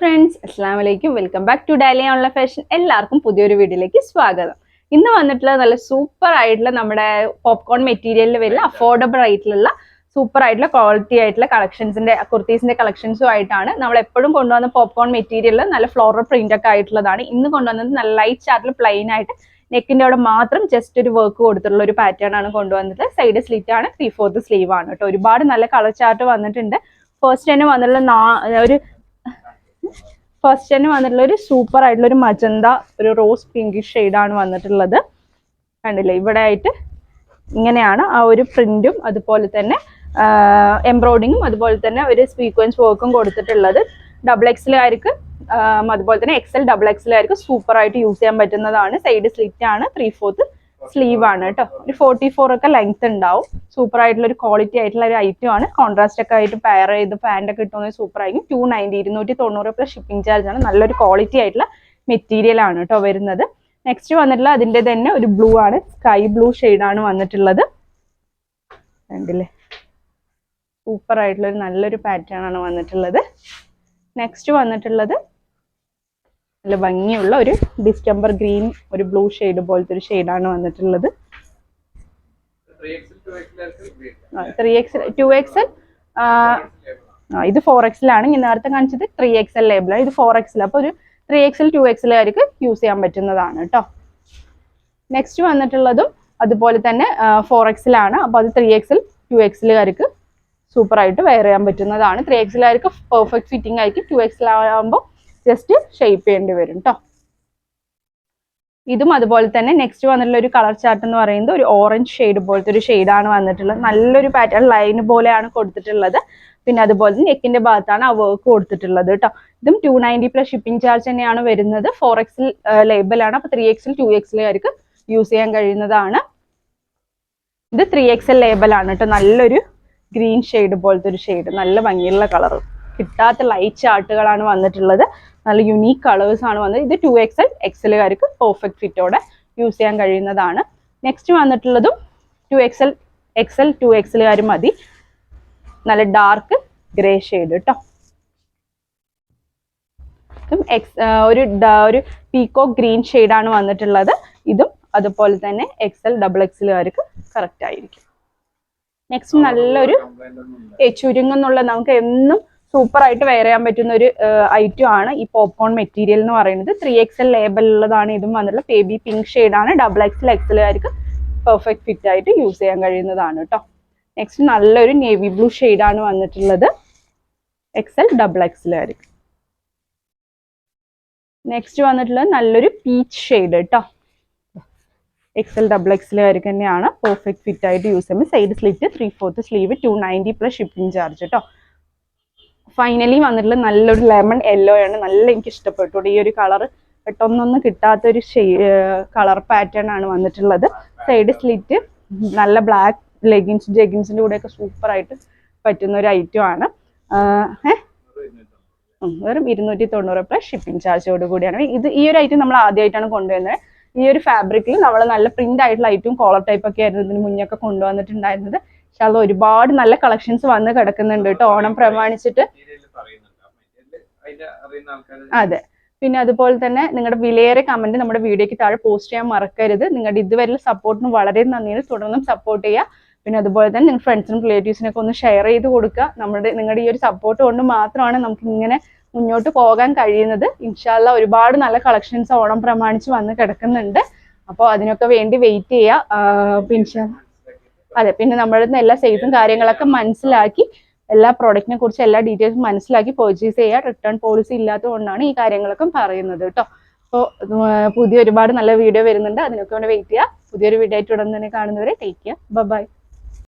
Friends അസ്സാം വലൈക്കും welcome back to Dali online fashion. എല്ലാവർക്കും പുതിയൊരു വീഡിയോയിലേക്ക് സ്വാഗതം. ഇന്ന് വന്നിട്ടുള്ള നല്ല സൂപ്പർ ആയിട്ടുള്ള നമ്മുടെ പോപ്കോൺ മെറ്റീരിയലിൽ വരുന്ന അഫോർഡബിൾ ആയിട്ടുള്ള സൂപ്പർ ആയിട്ടുള്ള ക്വാളിറ്റി ആയിട്ടുള്ള കളക്ഷൻസിന്റെ കുർത്തീസിന്റെ കളക്ഷൻസും ആയിട്ടാണ് നമ്മൾ എപ്പോഴും കൊണ്ടുവന്ന പോപ്കോൺ മെറ്റീരിയൽ നല്ല ഫ്ലോറൽ പ്രിന്റ് ഒക്കെ ആയിട്ടുള്ളതാണ്. ഇന്ന് കൊണ്ടുവന്നത് നല്ല ലൈറ്റ് ചാർട്ടിൽ പ്ലെയിൻ ആയിട്ട് നെക്കിന്റെ അവിടെ മാത്രം ജസ്റ്റ് ഒരു വർക്ക് കൊടുത്തിട്ടുള്ള ഒരു പാറ്റേൺ ആണ് കൊണ്ടുവന്നത്. സൈഡ് സ്ലിറ്റ് ആണ് ത്രീ ഫോർത്ത് സ്ലീവ് ആണ് കേട്ടോ. ഒരുപാട് നല്ല കളർ ചാർട്ട് വന്നിട്ടുണ്ട്. ഫസ്റ്റ് തന്നെ വന്നിട്ടുള്ള ഒരു ഫസ്റ്റ് തന്നെ വന്നിട്ടുള്ള ഒരു സൂപ്പർ ആയിട്ടുള്ള ഒരു മജന്ത ഒരു റോസ് പിങ്ക് പിങ്കിഷ് ആണ് വന്നിട്ടുള്ളത്. കണ്ടില്ലേ? ഇവിടെ ആയിട്ട് ഇങ്ങനെയാണ് ആ ഒരു പ്രിന്റും അതുപോലെ തന്നെ എംബ്രോയിഡിങ്ങും അതുപോലെ തന്നെ ഒരു സ്വീക്വൻസ് വർക്കും കൊടുത്തിട്ടുള്ളത്. ഡബിൾ എക്സിലായിരിക്കും അതുപോലെ തന്നെ എക്സൽ ഡബിൾ എക്സിലായിരിക്കും സൂപ്പർ ആയിട്ട് യൂസ് ചെയ്യാൻ പറ്റുന്നതാണ്. സൈഡ് സ്ലിറ്റ് ആണ് ത്രീ ഫോർത്ത് സ്ലീവ് ആണ് കേട്ടോ. ഒരു ഫോർട്ടി ഫോർ ഒക്കെ ലെങ്ത് ഉണ്ടാവും. സൂപ്പർ ആയിട്ടുള്ള ഒരു ക്വാളിറ്റി ആയിട്ടുള്ള ഒരു ഐറ്റം ആണ്. കോൺട്രാസ്റ്റ് ഒക്കെ ആയിട്ട് പെയർ ചെയ്ത് പാന്റ് ഒക്കെ കിട്ടുന്നത് സൂപ്പർ ആയിരിക്കും. ടു നയന്റി ഇരുന്നൂറ്റി തൊണ്ണൂറ് പ്ലസ് ഷിപ്പിംഗ് ചാർജ് ആണ്. നല്ലൊരു ക്വാളിറ്റി ആയിട്ടുള്ള മെറ്റീരിയൽ ആണ് കേട്ടോ വരുന്നത്. നെക്സ്റ്റ് വന്നിട്ടുള്ള അതിന്റെ തന്നെ ഒരു ബ്ലൂ ആണ്. സ്കൈ ബ്ലൂ ആണ് വന്നിട്ടുള്ളത്. കണ്ടില്ലേ? സൂപ്പർ ആയിട്ടുള്ള ഒരു നല്ലൊരു പാറ്റേൺ ആണ് വന്നിട്ടുള്ളത്. നെക്സ്റ്റ് വന്നിട്ടുള്ളത് നല്ല ഭംഗിയുള്ള ഒരു ഡിസ്റ്റംബർ ഗ്രീൻ ഒരു ബ്ലൂ ഷെയ്ഡ് പോലത്തെ ഒരു ഷെയ്ഡാണ് വന്നിട്ടുള്ളത്. ത്രീ എക്സ് ടു എക്സ് ഇത് ഫോർ എക്സിലാണ് ഞാൻ നേരത്തെ കാണിച്ചത് ത്രീ എക്സ് എൽ ലേബിളാണ് ഇത് ഫോർ എക്സിൽ അപ്പോൾ ഒരു ത്രീ എക്സിൽ ടു എക്സിലായിരിക്കും യൂസ് ചെയ്യാൻ പറ്റുന്നതാണ് കേട്ടോ നെക്സ്റ്റ് വന്നിട്ടുള്ളതും അതുപോലെ തന്നെ ഫോർ എക്സിലാണ് അപ്പോൾ അത് ത്രീ എക്സിൽ ടു എക്സിലുകാർക്ക് സൂപ്പർ ആയിട്ട് വെയർ ചെയ്യാൻ പറ്റുന്നതാണ്. ത്രീ എക്സിലായിരിക്കും പെർഫെക്റ്റ് ഫിറ്റിംഗ് ആയിരിക്കും. ടു എക്സിലാകുമ്പോൾ ജസ്റ്റ് ഷെയ്പ്പ് ചെയ്യേണ്ടി വരും കേട്ടോ ഇതും അതുപോലെ തന്നെ നെക്സ്റ്റ് വന്നിട്ടുള്ള ഒരു കളർ ചാർട്ട് എന്ന് പറയുന്നത് ഒരു ഓറഞ്ച് ഷെയ്ഡ് പോലത്തെ ഒരു ഷെയ്ഡാണ് വന്നിട്ടുള്ളത്. നല്ലൊരു പാറ്റേൺ ലൈൻ പോലെയാണ് കൊടുത്തിട്ടുള്ളത്. പിന്നെ അതുപോലെ നെക്കിന്റെ ഭാഗത്താണ് ആ വർക്ക് കൊടുത്തിട്ടുള്ളത് കേട്ടോ ഇതും two ninety plus shipping charge തന്നെയാണ് വരുന്നത്. ഫോർ എക്സിൽ ലേബലാണ് അപ്പോൾ ത്രീ എക്സിൽ ടു എക്സിലായിരിക്കും യൂസ് ചെയ്യാൻ കഴിയുന്നതാണ്. ഇത് ത്രീ എക്സൽ ലേബലാണ് കേട്ടോ നല്ലൊരു ഗ്രീൻ ഷെയ്ഡ് പോലത്തെ ഒരു ഷെയ്ഡ് നല്ല ഭംഗിയുള്ള കളർ കിട്ടാത്ത ലൈറ്റ് ചാർട്ടുകളാണ് വന്നിട്ടുള്ളത്. നല്ല യുണീക്ക് കളേഴ്സ് ആണ് വന്നത്. ഇത് ടു എക്സൽ എക്സലുകാർക്ക് പെർഫെക്റ്റ് ഫിറ്റോടെ യൂസ് ചെയ്യാൻ കഴിയുന്നതാണ്. നെക്സ്റ്റ് വന്നിട്ടുള്ളതും ടു എക്സൽ എക്സൽ ടു എക്സലുകാർ മതി. നല്ല ഡാർക്ക് ഗ്രേ ഷെയ്ഡ് കേട്ടോ ഇതും എക്സ് ഒരു ഒരു പീക്കോ ഗ്രീൻ ആണ് വന്നിട്ടുള്ളത്. ഇതും അതുപോലെ തന്നെ എക്സൽ ഡബിൾ എക്സലുകാർക്ക് കറക്റ്റ് ആയിരിക്കും. നെക്സ്റ്റ് നല്ലൊരു ചുരുങ്ങുന്നുള്ള നമുക്ക് എന്നും സൂപ്പർ ആയിട്ട് വെയർ ചെയ്യാൻ പറ്റുന്ന ഒരു ഐറ്റം ആണ് ഈ പോപ്കോൺ മെറ്റീരിയൽ എന്ന് പറയുന്നത്. ത്രീ എക്സൽ ലേബലുള്ളതാണ് ഇതും വന്നിട്ടുള്ള ബേബി പിങ്ക് ആണ്. ഡബിൾ എക്സൽ എക്സലുകാർക്ക് പെർഫെക്റ്റ് ഫിറ്റ് ആയിട്ട് യൂസ് ചെയ്യാൻ കഴിയുന്നതാണ് കേട്ടോ നെക്സ്റ്റ് നല്ലൊരു നേവി ബ്ലൂ ആണ് വന്നിട്ടുള്ളത്. എക്സൽ ഡബിൾ എക്സലുകാർക്ക് നെക്സ്റ്റ് വന്നിട്ടുള്ളത് നല്ലൊരു പീച്ച് ഷെയ്ഡ് കേട്ടോ എക്സൽ ഡബിൾ എക്സലുകാർക്ക് തന്നെയാണ് പെർഫെക്റ്റ് ഫിറ്റ് ആയിട്ട് യൂസ് ചെയ്യുമ്പോൾ side slit three fourth sleeve two ninety plus shipping charge കേട്ടോ ഫൈനലി വന്നിട്ടുള്ള നല്ലൊരു ലെമൺ യെല്ലോ ആണ്. നല്ല എനിക്ക് ഇഷ്ടപ്പെട്ടു ഈ ഒരു കളർ പെട്ടെന്നൊന്നും കിട്ടാത്തൊരു കളർ പാറ്റേൺ ആണ് വന്നിട്ടുള്ളത്. സൈഡ് സ്ലിറ്റ് നല്ല ബ്ലാക്ക് ലെഗിൻസ് ജെഗിൻസിന്റെ കൂടെയൊക്കെ സൂപ്പർ ആയിട്ട് പറ്റുന്ന ഒരു ഐറ്റം ആണ്. വെറും ഇരുന്നൂറ്റി തൊണ്ണൂറ് പ്ലസ് ഷിപ്പിംഗ് ചാർജോട് കൂടിയാണ്. ഇത് ഈ ഒരു ഐറ്റം നമ്മൾ ആദ്യമായിട്ടാണ് കൊണ്ടുവരുന്നത്. ഈ ഒരു ഫാബ്രിക്കിൽ നമ്മൾ നല്ല പ്രിന്റ് ആയിട്ടുള്ള ഐറ്റവും കോളർ ടൈപ്പ് ഒക്കെ ആയിരുന്നു ഇതിന് മുന്നൊക്കെ കൊണ്ടുവന്നിട്ടുണ്ടായിരുന്നത്. പക്ഷെ അത് ഒരുപാട് നല്ല കളക്ഷൻസ് വന്ന് കിടക്കുന്നുണ്ട് കേട്ടോ ഓണം പ്രമാണിച്ചിട്ട് അതെ. പിന്നെ അതുപോലെ തന്നെ നിങ്ങളുടെ വിലയേറെ കമന്റ് നമ്മുടെ വീഡിയോയ്ക്ക് താഴെ പോസ്റ്റ് ചെയ്യാൻ മറക്കരുത്. നിങ്ങളുടെ ഇതുവരെയുള്ള സപ്പോർട്ടിന് വളരെ നന്ദിയാണ് തുടർന്നും സപ്പോർട്ട് ചെയ്യുക പിന്നെ അതുപോലെ തന്നെ നിങ്ങൾ ഫ്രണ്ട്സിനും റിലേറ്റീവ്സിനൊക്കെ ഒന്ന് ഷെയർ ചെയ്ത് കൊടുക്കുക. നമ്മുടെ നിങ്ങളുടെ ഈ ഒരു സപ്പോർട്ട് കൊണ്ട് മാത്രമാണ് നമുക്ക് ഇങ്ങനെ മുന്നോട്ട് പോകാൻ കഴിയുന്നത്. ഇൻഷാല്ല ഒരുപാട് നല്ല കളക്ഷൻസ് ഓണം പ്രമാണിച്ച് വന്ന് കിടക്കുന്നുണ്ട്. അപ്പോൾ അതിനൊക്കെ വേണ്ടി വെയിറ്റ് ചെയ്യുക പിന്നെ അതെ പിന്നെ നമ്മുടെ എല്ലാ സൈസും കാര്യങ്ങളൊക്കെ മനസ്സിലാക്കി. എല്ലാ പ്രോഡക്റ്റിനെ കുറിച്ച് എല്ലാ ഡീറ്റെയിൽസും മനസ്സിലാക്കി പർച്ചേസ് ചെയ്യുക റിട്ടേൺ പോളിസി ഇല്ലാത്തതുകൊണ്ടാണ് ഈ കാര്യങ്ങളൊക്കെ പറയുന്നത് കേട്ടോ. അപ്പോൾ പുതിയ ഒരുപാട് നല്ല വീഡിയോ വരുന്നുണ്ട്. അതിനൊക്കെ വേണ്ടി വെയിറ്റ് ചെയ്യുക പുതിയൊരു വീഡിയോ ആയിട്ട് ഉടൻ തന്നെ കാണുന്നവരെ ടേക്ക് ചെയ്യുക ബൈ